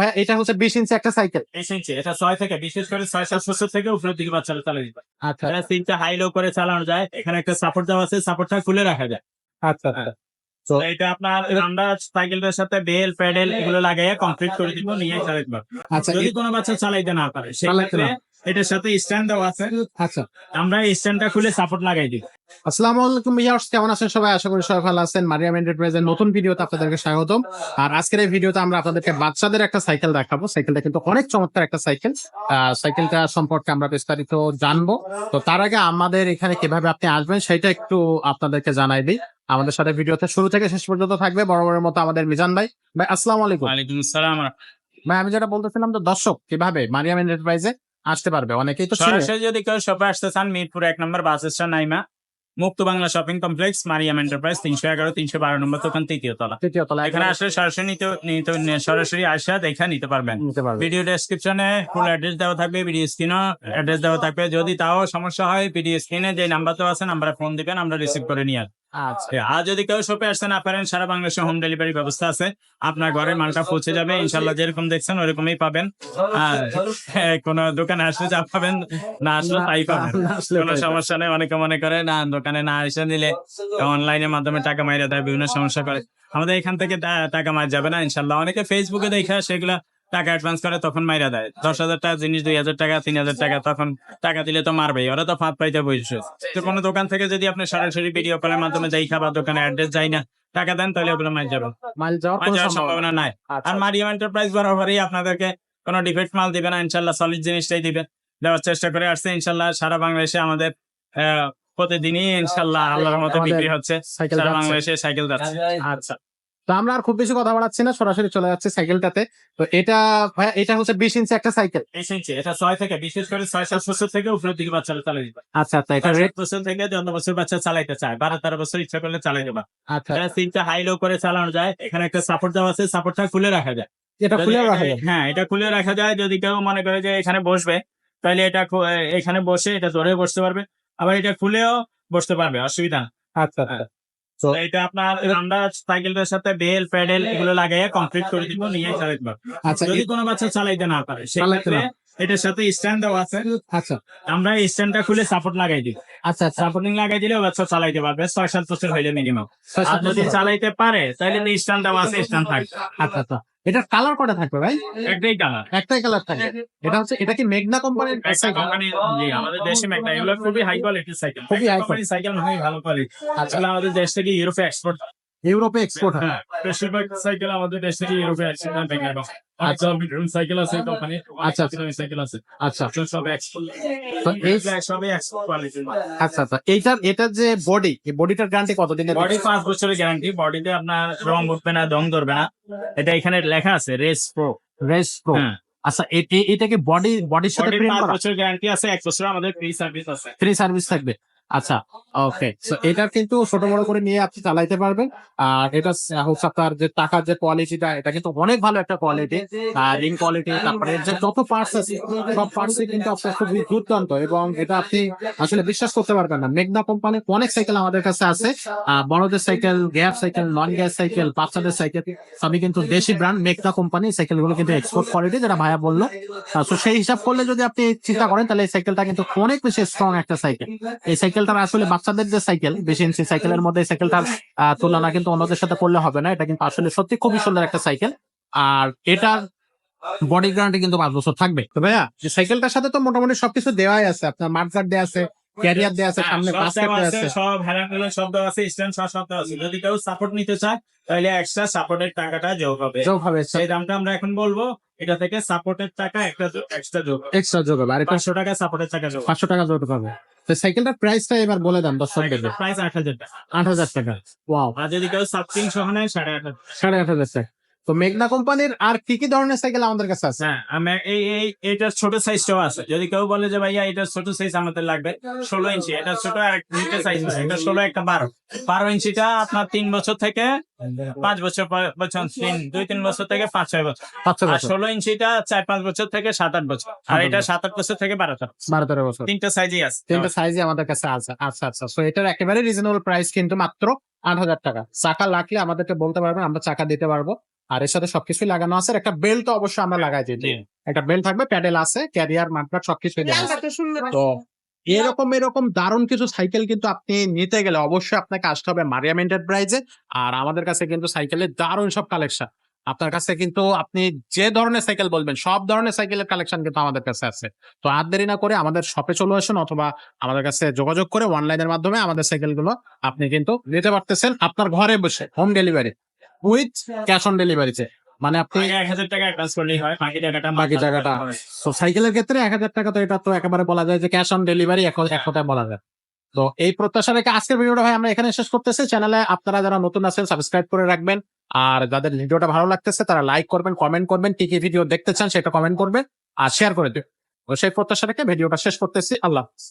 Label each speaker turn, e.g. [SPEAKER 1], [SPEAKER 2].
[SPEAKER 1] ভাইয়া এটা হচ্ছে বিশ ইঞ্চি একটা সাইকেল।
[SPEAKER 2] বিশ ইঞ্চি এটা ছয় থেকে বিশেষ করে ছয় সাত বছর থেকে উপরের দিকে বাচ্চারা চালিয়ে দিবে
[SPEAKER 1] আচ্ছা
[SPEAKER 2] এটা সিটটা হাই লো করে চালানো যায় এখানে একটা সাপোর্ট দেওয়া আছে সাপোর্টটা খুলে রাখা যায়।
[SPEAKER 1] আচ্ছা
[SPEAKER 2] হ্যাঁ। তো এটা আপনার আমরা সাইকেলটার সাথে বেল প্যাডেল এগুলো লাগাইয়া কমপ্লিট করে দিব নিয়ে চালাই দিব
[SPEAKER 1] আচ্ছা
[SPEAKER 2] যদি কোনো বাচ্চা চালাইতে না পারে সেক্ষেত্রে এটার সাথে স্ট্যান্ড দেওয়া আছে।
[SPEAKER 1] আচ্ছা।
[SPEAKER 2] আমরা স্ট্যান্ডটা খুলে সাপোর্ট লাগাই দিই।
[SPEAKER 1] আসসালামু আলাইকুম ভিউয়ার্স কেমন আছেন সবাই? আশা করি সবাই ভালো আছেন। মারিয়াম এন্টারপ্রাইজের নতুন ভিডিওতে আপনাদেরকে স্বাগতম। আর আজকের এই ভিডিওতে আমরা আপনাদেরকে বাচ্চাদের একটা সাইকেল দেখাবো। সাইকেলটা কিন্তু অনেক চমৎকার একটা সাইকেল। সাইকেলটা সম্পর্কে আমরা বিস্তারিত জানব। তো তার আগে আমাদের এখানে কীভাবে আপনি আসবেন সেটা একটু আপনাদেরকে জানাই দিই। আমাদের সাথে ভিডিওতে শুরু থেকে শেষ পর্যন্ত থাকবে। বড় বড় মতো আমাদের মিজান ভাই। ভাই আসসালামু আলাইকুম।
[SPEAKER 2] ওয়ালাইকুম আসসালাম।
[SPEAKER 1] ভাই আমি যেটা বলতেছিলাম তো দর্শক কীভাবে মারিয়াম এন্টারপ্রাইজে আসতে পারবে? অনেকেই তো।
[SPEAKER 2] সরাসরি যদি কেউ শপে আসতে চান মিরপুর এক নম্বর bus stand Naima. Mukta Bangla shopping complex Mariam enterprise তিনশো এগারো তিনশো বারো নম্বর দোকান তৃতীয় তলা।
[SPEAKER 1] তৃতীয় তলা
[SPEAKER 2] এখানে আসলে সরাসরি নিতে নিতে- সরাসরি আসা দেখা নিতে পারবেন। ভিডিও ডেসক্রিপশনে ফুল অ্যাড্রেস দেওয়া থাকবে ভিডিও স্ক্রিনও অ্যাড্রেস দেওয়া থাকবে। যদি তাও সমস্যা হয় ভিডিও স্ক্রিনে যে নাম্বার তো আছে নাম্বারে ফোন দিবেন আমরা রিসিভ করে নিয়ে আসব।
[SPEAKER 1] আচ্ছা।
[SPEAKER 2] আর যদি কেউ শপে আসতে না পারেন সারা বাংলাদেশে হোম ডেলিভারি ব্যবস্থা আছে। আপনার ঘরে মালটা পৌঁছে যাবে ইনশাল্লাহ যেরকম দেখছেন ওরকমই পাবেন। আর হ্যাঁ, কোন দোকানে আসলে যা পাবেন না আসলে তাই পাবেন। কোনো সমস্যা নেই অনেকে মনে করে না দোকানে না এসে নিলে অনলাইনের মাধ্যমে টাকা মাইরা দেয় বিভিন্ন সমস্যা করে। আমাদের এখান থেকে টাকা মার যাবে না ইনশাল্লাহ অনেকে ফেসবুকে দেখা সেগুলা টাকা অ্যাডভান্স করে তখন মাইরা দেয়। দশ হাজার টাকা জিনিস দুই হাজার টাকা তিন হাজার টাকা তখন টাকা দিলে তো মারবেই। ওরা তো ফাঁদ পাইতে বসে তো কোনো দোকান থেকে যদি আপনি সরাসরি ভিডিও কলের মাধ্যমে যাই খাবার দোকানে অ্যাড্রেস যাই না টাকা দেন তাহলে ওগুলো মার যাবে।
[SPEAKER 1] মাইল যাওয়ার কোনো সম্ভাবনা
[SPEAKER 2] নাই।
[SPEAKER 1] আচ্ছা।
[SPEAKER 2] আর মারিয়াম এন্টারপ্রাইজ বরাবরই আপনাদেরকে কোনো ডিফেক্ট মাল দিবে না ইনশাল্লাহ সলিড জিনিসটাই দিবে। দেওয়ার চেষ্টা করে আসছে ইনশাল্লাহ সারা বাংলাদেশে আমাদের আহ, প্রতিদিনই ইনশাল্লাহ আল্লাহর মতো বিক্রি হচ্ছে। সারা বাংলাদেশে সাইকেল যাচ্ছে।
[SPEAKER 1] আচ্ছা। তো আমরা আর খুব বেশি কথা বাড়াচ্ছি না সরাসরি চলে যাচ্ছে সাইকেলটাতে। তো এটা এটা হচ্ছে বিশ ইঞ্চি একটা সাইকেল।
[SPEAKER 2] বিশ ইঞ্চি এটা ছয় থেকে বিশেষ করে ছয় সাত বছর থেকে উপরের দিকে বাচ্চারা চালাই দিবে
[SPEAKER 1] আচ্ছা আচ্ছা এটা রেট
[SPEAKER 2] বছর থেকে চোদ্দ বছর বাচ্চা চালাইতে চায় বারো তেরো বছর ইচ্ছা করলে চালাই দেবা
[SPEAKER 1] আচ্ছা।
[SPEAKER 2] সিটটা হাই লো করে চালানো যায় এখানে একটা সাপোর্ট দেওয়া আছে সাপোর্টটা খুলে রাখা যায়।
[SPEAKER 1] এটা খুলে রাখা যায়?
[SPEAKER 2] হ্যাঁ এটা খুলে রাখা যায় যদি কেউ মনে করে যে এখানে বসবে তাহলে এটা এখানে বসে এটা ধরে বসতে পারবে। আবার এটা খুলেও বসতে পারবে অসুবিধা না।
[SPEAKER 1] আচ্ছা আচ্ছা।
[SPEAKER 2] এটা আপনার আমরা সাথে বেল প্যাডেল এগুলো লাগাইয়া কমপ্লিট করে দিব নিয়ে পারবে।
[SPEAKER 1] আচ্ছা
[SPEAKER 2] যদি কোনো বাচ্চা চালাইতে না পারে
[SPEAKER 1] চালাইতে
[SPEAKER 2] সেক্ষেত্রে এটার সাথে স্ট্যান্ড দেওয়া আছে।
[SPEAKER 1] আচ্ছা।
[SPEAKER 2] আমরা স্ট্যান্ডটা খুলে সাপোর্ট লাগাই দিই
[SPEAKER 1] আচ্ছা আচ্ছা।
[SPEAKER 2] সাপোর্টিং লাগাই দিলে বাচ্চা চালাইতে পারবে ছয় সাত বছর হইলে মিনিমাম
[SPEAKER 1] ছয়
[SPEAKER 2] আর যদি চালাইতে পারে তাহলে স্ট্যান্ড দেওয়া আছে স্ট্যান্ড থাকবে।
[SPEAKER 1] আচ্ছা আচ্ছা। এটার কালার কটা থাকবে ভাই?
[SPEAKER 2] একটাই কালার
[SPEAKER 1] একটাই কালার থাকবে। এটা হচ্ছে এটা কি মেঘনা কোম্পানির
[SPEAKER 2] কোম্পানি আমাদের দেশে মেঘনা। এগুলো খুবই হাই কোয়ালিটির সাইকেল
[SPEAKER 1] খুবই হাই
[SPEAKER 2] কোয়ালিটির সাইকেল হয় ভালো কোয়ালিটি
[SPEAKER 1] আচ্ছা।
[SPEAKER 2] আসলে আমাদের দেশ থেকে ইউরোপে এক্সপোর্ট
[SPEAKER 1] ইউরোপে এক্সপোর্ট হয়।
[SPEAKER 2] হ্যাঁ বেশিরভাগ সাইকেল আমাদের দেশ থেকে ইউরোপে এক্সপোর্ট ম্যাগনা আচ্ছা। মিডিয়াম সাইকেল আছে কোম্পানি
[SPEAKER 1] আচ্ছা,
[SPEAKER 2] আচ্ছা সাইকেল আছে।
[SPEAKER 1] আচ্ছা।
[SPEAKER 2] সব এক্সপোর্ট
[SPEAKER 1] এই
[SPEAKER 2] সবই এক্সপোর্ট কোয়ালিটির
[SPEAKER 1] আচ্ছা আচ্ছা। এইটার এটার যে বডি এই বডিটার গ্যারান্টি কতদিনের
[SPEAKER 2] বডি পাঁচ বছরের গ্যারান্টি বডিতে আপনার রং উঠবে না দং ধরবে না। এটা এখানে লেখা আছে রেস প্রো
[SPEAKER 1] রেস প্রো
[SPEAKER 2] হ্যাঁ।
[SPEAKER 1] আচ্ছা এটা কি বডি বডির সাথে প্রিন্ট করা?
[SPEAKER 2] বছর গ্যারান্টি আছে এক বছর আমাদের ফ্রি সার্ভিস আছে।
[SPEAKER 1] ফ্রি সার্ভিস থাকবে। আচ্ছা ওকে তো এটার কিন্তু ছোট বড় করে নিয়ে আপনি চালাইতে পারবেন। আর এটা হচ্ছে আপনার যে টাকার যে কোয়ালিটিটা এটা কিন্তু অনেক ভালো একটা কোয়ালিটি রিং কোয়ালিটি তারপরে যে যত পার্টস আছে, সব পার্টস কিন্তু আপনার খুবই দুর্দান্ত এবং এটা আপনি আসলে বিশ্বাস করতে পারবেন না। মেঘনা কোম্পানির অনেক সাইকেল আমাদের কাছে আছে। বড়দের cycle gas cycle non gas cycle বাচ্চাদের সাইকেল সবই কিন্তু দেশি ব্র্যান্ড মেঘনা কোম্পানি সাইকেলগুলো কিন্তু এক্সপোর্ট কোয়ালিটি যেটা ভাইয়া বলল। তো সেই হিসাব করলে যদি আপনি চিন্তা করেন, তাহলে এই সাইকেলটা কিন্তু অনেক বেশি স্ট্রং একটা সাইকেল এই সাইকেলটা আসলে বাচ্চাদের যে সাইকেল বেশি ইঞ্চি সাইকেলের মধ্যে সাইকেলটার তুলনা কিন্তু অন্যদের সাথে করলে হবে না। এটা কিন্তু আসলে সত্যি খুবই সুন্দর একটা সাইকেল আর এটার বডি গ্যারান্টি কিন্তু পাঁচ বছর থাকবে। তো ভাইয়া যে সাইকেলটার সাথে তো মোটামুটি সবকিছু দেওয়াই আছে। আপনার মার্কজার দেওয়া আছে ক্যারিয়ার দেওয়া আছে সামনে
[SPEAKER 2] হ্যাঁ,
[SPEAKER 1] বাস্কেট
[SPEAKER 2] দেওয়া আছে, সব হ্যান্ডেল সব দেওয়া আছে স্ট্যান্ড সব সব দেওয়া আছে। যদি কেউ সাপোর্ট নিতে চায় তাহলে এক্সট্রা সাপোর্টের টাকাটা যোগ হবে।
[SPEAKER 1] যোগ হবে
[SPEAKER 2] সেই দামটা আমরা এখন বলব এটা থেকে সাপোর্টের টাকা একটা এক্সট্রা যোগ
[SPEAKER 1] এক্সট্রা যোগ হবে। আর এটা
[SPEAKER 2] পাঁচশো টাকা সাপোর্টের টাকা যোগ
[SPEAKER 1] পাঁচশো টাকা যোগ হবে। তো সাইকেলটার প্রাইসটা এবার বলে দেন দর্শকদের
[SPEAKER 2] প্রাইস আট হাজার টাকা।
[SPEAKER 1] আট হাজার টাকা। ওয়াও
[SPEAKER 2] আর যদি কেউ সাবস্ক্রিন সহ নেয় সাড়ে আট হাজার
[SPEAKER 1] সাড়ে আট হাজার টাকা। তো মেঘনা কোম্পানির আর কি কি ধরনের সাইকেল আমাদের কাছে আছে?
[SPEAKER 2] হ্যাঁ আমি এই এই এটার ছোট সাইজটাও আছে। যদি কেউ বলে যে ভাইয়া এটা ছোট সাইজ আমাদের লাগবে। ষোলো ইঞ্চি। এটা ছোট আর দুইটা সাইজ এটা ষোলো একটা বারো। বারো ইঞ্চিটা আপনার তিন বছর থেকে পাঁচ বছর বছর তিন দুই তিন বছর থেকে পাঁচ ছয় বছর। আর
[SPEAKER 1] বছর
[SPEAKER 2] ষোলো ইঞ্চিটা চার পাঁচ বছর থেকে সাত আট বছর। আর এটা
[SPEAKER 1] বছর।
[SPEAKER 2] সাত আট বছর থেকে বারো
[SPEAKER 1] বারো তেরো বছর।
[SPEAKER 2] তিনটা সাইজই আছে।
[SPEAKER 1] তিনটা সাইজে আমাদের কাছে আছে আচ্ছা আচ্ছা সো এটার একেবারে রিজনেবল প্রাইস কিন্তু মাত্র আট হাজার টাকা। চাকা লাগলে আমাদেরকে বলতে পারবেন আমরা চাকা দিতে পারব। আর এর সাথে সবকিছুই লাগানো আছে। একটা বেল্ট তো অবশ্যই আমরা লাগাই দিই একটা বেল্ট থাকবে প্যাডেল আছে ক্যারিয়ার মার্কার সবকিছুই দেওয়া আছে। তো এরকম এরকম দারুণ কিছু সাইকেল কিন্তু আপনি নিতে গেলে অবশ্যই আপনাকে আসতে হবে মারিয়াম এন্টারপ্রাইজে আর আমাদের কাছে কিন্তু সাইকেলের দারুণ সব কালেকশন আপনার কাছে কিন্তু আপনি যে ধরনের সাইকেল বলবেন সব ধরনের সাইকেলের কালেকশন কিন্তু আমাদের কাছে আছে। তো আর দেরি না করে আমাদের শপে চলে আসুন অথবা আমাদের কাছে যোগাযোগ করে অনলাইনের মাধ্যমে আমাদের সাইকেলগুলো আপনি কিন্তু নিতে পারতেছেন আপনার ঘরে বসে home delivery with cash on ডেলিভারিতে মানে আপনি
[SPEAKER 2] এক হাজার টাকা অ্যাডভান্স করলেই হয় বাকি টাকাটা
[SPEAKER 1] বাকি টাকাটা। তো সাইকেলের ক্ষেত্রে এক হাজার টাকা তো এটা তো একেবারে বলা যায় যে ক্যাশ অন ডেলিভারি এক কথায় বলা যায়। তো এই প্রত্যাশা রেখে আজকের ভিডিওটা ভাই আমরা এখানে শেষ করতেছি। চ্যানেলে আপনারা যারা নতুন আছেন সাবস্ক্রাইব করে রাখবেন। আর যাদের ভিডিওটা ভালো লাগতেছে তারা লাইক করবেন কমেন্ট করবেন কি কি ভিডিও দেখতে চান সেটা কমেন্ট করবেন আর শেয়ার করে দেবেন। সেই প্রত্যাশা রেখে ভিডিওটা শেষ করতেছি। আল্লাহ হাফেজ।